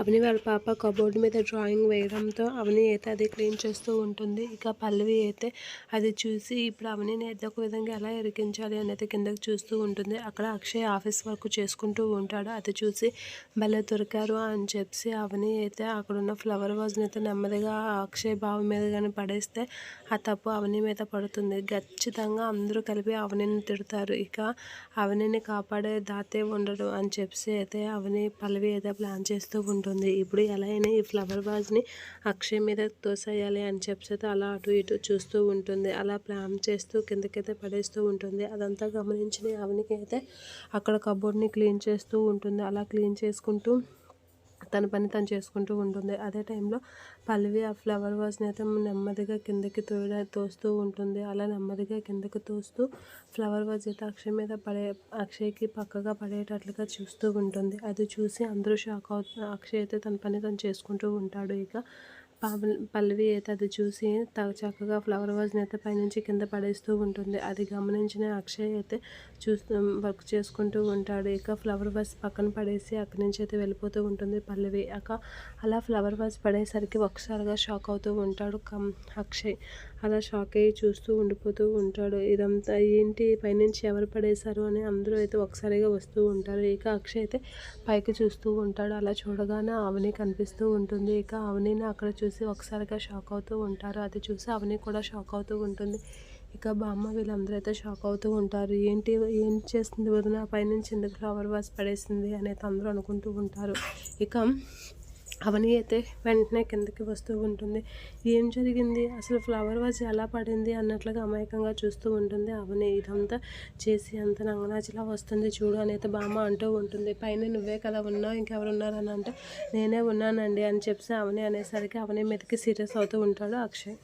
అవని వాళ్ళ పాప కబోర్డ్ మీద డ్రాయింగ్ వేయడంతో అవని అయితే అది క్లీన్ చేస్తూ ఉంటుంది. ఇక పల్లవి అయితే అది చూసి ఇప్పుడు అవనిని ఏదో ఒక విధంగా ఎలా ఇరికించాలి అనేది కిందకి చూస్తూ ఉంటుంది. అక్కడ అక్షయ్ ఆఫీస్ వర్క్ చేసుకుంటూ ఉంటాడు. అది చూసి భలే దొరికారు అని చెప్పి అవని అయితే అక్కడ ఉన్న ఫ్లవర్ వాజ్ని అయితే నెమ్మదిగా అక్షయ్ బావి మీద కానీ పడేస్తే ఆ తప్పు అవని మీద పడుతుంది. ఖచ్చితంగా అందరూ కలిపి అవనిని తిడతారు. ఇక అవనిని కాపాడే దాతే ఉండడు అని చెప్పి అయితే అవని పల్లవి అయితే ప్లాన్ చేస్తూ ఉంటుంది ఉంటుంది. ఇప్పుడు ఎలా అయినా ఈ ఫ్లవర్ వాజ్ని అక్షయ్ మీద తోసేయాలి అని చెప్పి అలా అటు ఇటు చూస్తూ ఉంటుంది. అలా ప్లాన్ చేస్తూ కిందకైతే పడేస్తూ ఉంటుంది. అదంతా గమనించిన అవనికి అయితే అక్కడ కబోర్డ్ని క్లీన్ చేస్తూ ఉంటుంది. అలా క్లీన్ చేసుకుంటూ తన పని తను చేసుకుంటూ ఉంటుంది. అదే టైంలో పల్లవి ఆ ఫ్లవర్ వాజ్ని అయితే నెమ్మదిగా కిందకి తోడ తోస్తూ ఉంటుంది. అలా నెమ్మదిగా కిందకి తోస్తూ ఫ్లవర్ వాజ్ అయితే అక్షయ్ మీద పడే అక్షయ్కి పక్కగా పడేటట్లుగా చూస్తూ ఉంటుంది. అది చూసి అందరూ షాక్ అవుతుంది అక్షయ్ అయితే తన పని తను చేసుకుంటూ ఉంటాడు ఇక. పల్లవి అయితే అది చూసి చక్కగా ఫ్లవర్ వాజ్ని అయితే పైనుంచి కింద పడేస్తూ ఉంటుంది. అది గమనించిన అక్షయ్ అయితే చూస్తూ వర్క్ చేసుకుంటూ ఉంటాడు. ఇక ఫ్లవర్ వాజ్ పక్కన పడేసి అక్కడి నుంచి అయితే వెళ్ళిపోతూ ఉంటుంది పల్లవి. అక అలా ఫ్లవర్ వాజ్ పడేసరికి ఒకసారిగా షాక్ అవుతూ ఉంటాడు కమ్ అక్షయ్. అలా షాక్ అయ్యి చూస్తూ ఉండిపోతూ ఉంటాడు. ఇదంతా ఏంటి? పైనుంచి ఎవరు పడేశారు అని అందరూ అయితే ఒకసారిగా వస్తూ ఉంటారు. ఇక అక్షయ్ అయితే పైకి చూస్తూ ఉంటాడు. అలా చూడగానే అవని కనిపిస్తూ ఉంటుంది. ఇక అవనిని అక్కడ చూసి చూసి ఒకసారిగా షాక్ అవుతూ ఉంటారు. అది చూసి అవని కూడా షాక్ అవుతూ ఉంటుంది. ఇక బామ్మ వీళ్ళందరూ అయితే షాక్ అవుతూ ఉంటారు. ఏంటి ఏం చేస్తుంది వదిన? పైనుంచి ఎందుకు ఫ్లవర్ వాస్ పడేసింది? అనేది అందరూ అనుకుంటూ ఉంటారు. ఇక అవని అయితే వెంటనే కిందకి వస్తూ ఉంటుంది. ఏం జరిగింది? అసలు ఫ్లవర్ వాజ్ ఎలా పడింది? అన్నట్లుగా అమాయకంగా చూస్తూ ఉంటుంది అవని. ఇదంతా చేసి అంత నంగనాచిలా వస్తుంది చూడు అని అయితే బామ్మ అంటూ ఉంటుంది. పైన నువ్వే కదా ఉన్నావు ఇంకెవరు ఉన్నారని అంటే నేనే ఉన్నానండి అని చెప్పి అవని అనేసరికి అవని మీదకి సీరియస్ అవుతూ ఉంటాడు అక్షయ్.